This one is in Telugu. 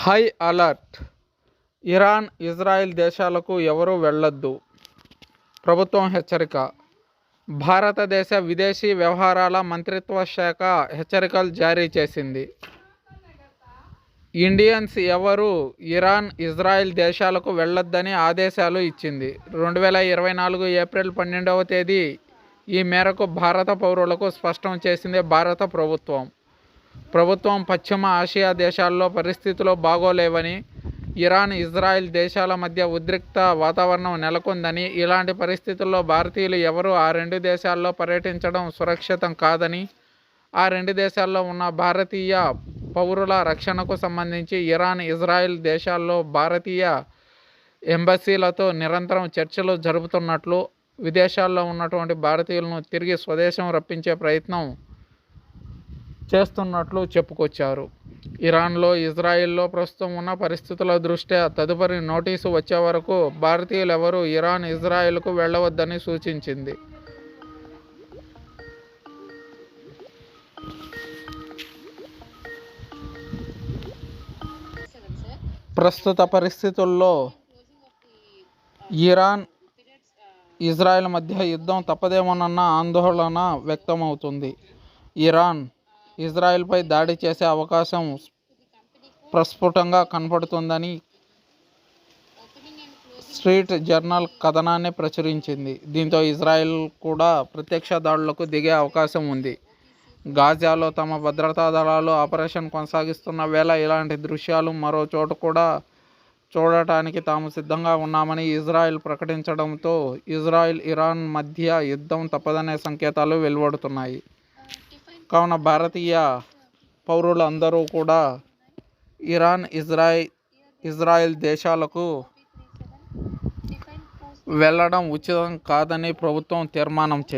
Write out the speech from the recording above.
High alert. ఇరాన్ ఇజ్రాయెల్ దేశాలకు ఎవరూ వెళ్ళొద్దు. ప్రభుత్వం హెచ్చరిక. భారతదేశ విదేశీ వ్యవహారాల మంత్రిత్వ శాఖ హెచ్చరికలు జారీ చేసింది. ఇండియన్స్ ఎవరు ఇరాన్ ఇజ్రాయెల్ దేశాలకు వెళ్ళొద్దని ఆదేశాలు ఇచ్చింది. రెండు వేల ఇరవై నాలుగు ఏప్రిల్ పన్నెండవ తేదీ ఈ మేరకు భారత పౌరులకు స్పష్టం చేసింది భారత ప్రభుత్వం. ప్రభుత్వం పశ్చిమ ఆసియా దేశాల్లో పరిస్థితులు బాగోలేవని ఇరాన్ ఇజ్రాయెల్ దేశాల మధ్య ఉద్రిక్త వాతావరణం నెలకొందని ఇలాంటి పరిస్థితుల్లో భారతీయులు ఎవరూ ఆ రెండు దేశాల్లో పర్యటించడం సురక్షితం కాదని ఆ రెండు దేశాల్లో ఉన్న భారతీయ పౌరుల రక్షణకు సంబంధించి ఇరాన్ ఇజ్రాయెల్ దేశాల్లో భారతీయ ఎంబసీలతో నిరంతరం చర్చలు జరుపుతున్నట్లు విదేశాల్లో ఉన్నటువంటి భారతీయులను తిరిగి స్వదేశం రప్పించే ప్రయత్నం చేస్తున్నట్లు చెప్పుకొచ్చారు. ఇరాన్లో ఇజ్రాయిల్లో ప్రస్తుతం ఉన్న పరిస్థితుల దృష్ట్యా తదుపరి నోటీసు వచ్చే వరకు భారతీయులు ఎవరూ ఇరాన్ ఇజ్రాయెల్కు వెళ్ళవద్దని సూచించింది. ప్రస్తుత పరిస్థితుల్లో ఇరాన్ ఇజ్రాయెల్ మధ్య యుద్ధం తప్పదేమోనన్న ఆందోళన వ్యక్తమవుతుంది. ఇరాన్ ఇజ్రాయెల్పై దాడి చేసే అవకాశం ప్రస్ఫుటంగా కనపడుతుందని స్ట్రీట్ జర్నల్ కథనాన్ని ప్రచురించింది. దీంతో ఇజ్రాయెల్ కూడా ప్రత్యక్ష దాడులకు దిగే అవకాశం ఉంది. గాజాలో తమ భద్రతా దళాలు ఆపరేషన్ కొనసాగిస్తున్న వేళ ఇలాంటి దృశ్యాలు మరో చోట కూడా చూడటానికి తాము సిద్ధంగా ఉన్నామని ఇజ్రాయెల్ ప్రకటించడంతో ఇజ్రాయెల్ ఇరాన్ మధ్య యుద్ధం తప్పదనే సంకేతాలు వెలువడుతున్నాయి. కావున భారతీయ పౌరులందరూ కూడా ఇరాన్ ఇజ్రాయి ఇజ్రాయెల్ దేశాలకు వెళ్ళడం ఉచితం కాదని ప్రభుత్వం తీర్మానం చే